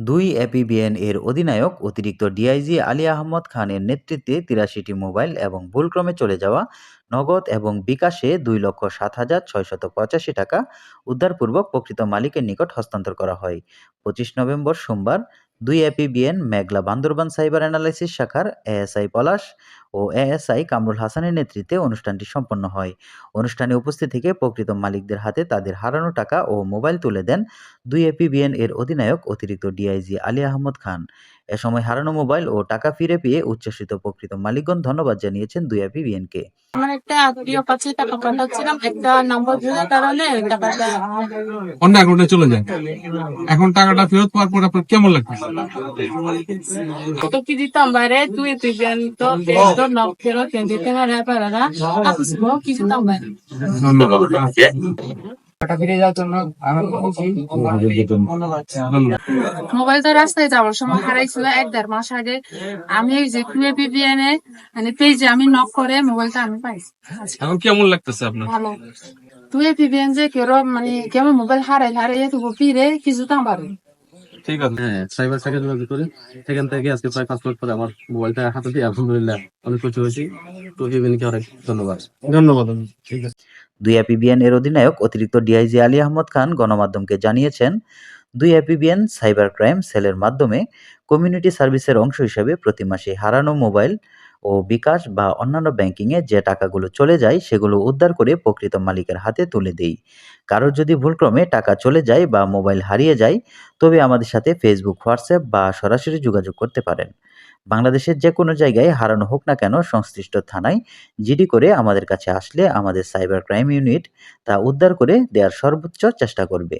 দুই এপিবিএন এর অধিনায়ক অতিরিক্ত ডিআইজি আলী আহমদ খানের নেতৃত্বে তিরাশিটি মোবাইল এবং ভুলক্রমে চলে যাওয়া নগদ এবং বিকাশে দুই লক্ষ সাত হাজার ছয়শত পঁচাশি টাকা উদ্ধারপূর্বক প্রকৃত মালিকের নিকট হস্তান্তর করা হয়। পঁচিশ নভেম্বর সোমবার দুই APBN Meghla Bandarban cyber analysis শাখার এএসআই পলাশ ও এএসআই কামরুল হাসানের নেতৃত্বে অনুষ্ঠানটি সম্পন্ন হয়। অনুষ্ঠানে উপস্থিত থেকে প্রকৃত মালিকদের হাতে তাদের হারানো টাকা ও মোবাইল তুলে দেন দুই এপিবিএন এর অধিনায়ক অতিরিক্ত ডিআইজি আলী আহমদ খান। এ সময় হারানো মোবাইল ও টাকা ফিরে পেয়ে উচ্ছ্বসিত প্রকৃত মালিকগণ ধন্যবাদ জানিয়েছেন দুই এপিবিএনকে। আমার একটা আত্মীয় কাছে টাকা পাঠাচ্ছিলাম একটা নম্বর ভুলের কারণে টাকাটা অন্য অ্যাকাউন্টে চলে যায় এখন টাকাটা ফেরত পাওয়ার পর আপনার কেমন লাগছে তো কি দিতাম? বাইরে তুই তুই তো তো না আপনি কি দিতাম বাইরে ধন্যবাদ টাকা ফিরে যাওয়ার জন্য আমি মোবাইলটা রাস্তায় যাওয়ার সময় হারাইছিল এক দেড় মাস আগে। আমি যে কুয়ে পিপিএনে মানে পেজে আমি নক করে মোবাইলটা আমি পাইছি এখন কেমন লাগতেছে আপনার? ভালো। তুই পিপিএন যে কেউ মানে কেমন মোবাইল হারাই হারাই তুই ফিরে কিছু দাম পারে ঠিক আছে। হ্যাঁ সাইবার সাইকে যোগাযোগ করে সেখান থেকে আজকে প্রায় পাঁচ মিনিট পরে আমার মোবাইলটা হাতে দিয়ে আলহামদুলিল্লাহ অনেক কিছু হয়েছি। তো ইভেনকে অনেক ধন্যবাদ। ধন্যবাদ ঠিক আছে। দুই এপিবিএন এর অধিনায়ক অতিরিক্ত ডিআইজি আলী আহমদ খান গণমাধ্যমকে জানিয়েছেন দুই এপিবিএন সাইবার ক্রাইম সেলের মাধ্যমে কমিউনিটি সার্ভিসের অংশ হিসেবে প্রতি মাসে হারানো মোবাইল ও বিকাশ বা অন্যান্য ব্যাংকিংয়ে যে টাকাগুলো চলে যায়, সেগুলো উদ্ধার করে প্রকৃত মালিকের হাতে তুলে দেই। কারোর যদি ভুলক্রমে টাকা চলে যায় বা মোবাইল হারিয়ে যায়, তবে আমাদের সাথে ফেসবুক হোয়াটসঅ্যাপ বা সরাসরি যোগাযোগ করতে পারেন। বাংলাদেশের যে কোনো জায়গায় হারানো হোক না কেন, সংশ্লিষ্ট থানায় জিডি করে আমাদের কাছে আসলে আমাদের সাইবার ক্রাইম ইউনিট তা উদ্ধার করে দেওয়ার সর্বোচ্চ চেষ্টা করবে।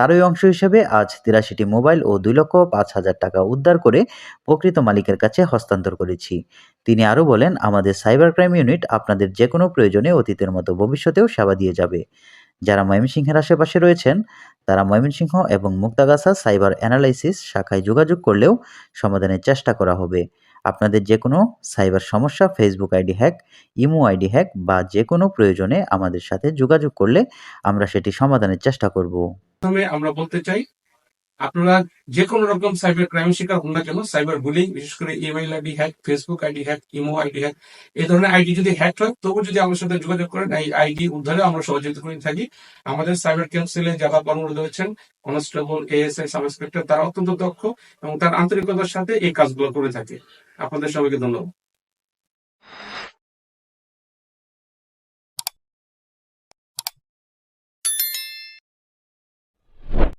তারই অংশ হিসেবে আজ তিরাশিটি মোবাইল ও দুই লক্ষ পাঁচ হাজার টাকা উদ্ধার করে প্রকৃত মালিকের কাছে হস্তান্তর করেছি। তিনি আরও বলেন, আমাদের সাইবার ক্রাইম ইউনিট আপনাদের যে কোনো প্রয়োজনে অতীতের মতো ভবিষ্যতেও সেবা দিয়ে যাবে। যারা ময়মনসিংহের আশেপাশে রয়েছেন, তারা ময়মনসিংহ এবং মুক্তাগাছা সাইবার অ্যানালাইসিস শাখায় যোগাযোগ করলেও সমাধানের চেষ্টা করা হবে। আপনাদের যে কোনো সাইবার সমস্যা Facebook ID hack, Imo ID hack বা যে কোনো প্রয়োজনে আমাদের সাথে যোগাযোগ করলে আমরা সেটি সমাধানের চেষ্টা করব। প্রথমে আমরা বলতে চাই আপনারা যে কোনো রকম সাইবার ক্রাইম শিকার হন না কেন সাইবার বুলিং বিশেষ করে email ID hack Facebook ID hack Imo ID hack এই ধরনের আইডি যদি হ্যাক হয়, তবু যদি আমার সাথে যোগাযোগ করেন, এই আইডি উদ্ধারে আমরা সহযোগিতা করে থাকি। আমাদের সাইবার কাউন্সিলে যারা কর্মরত হয়েছেন কনস্টেবল এএসআই সাব ইন্সপেক্টর তারা অত্যন্ত দক্ষ এবং তার আন্তরিকতার সাথে এই কাজগুলো করে থাকে। আপনাদের সবাইকে ধন্যবাদ।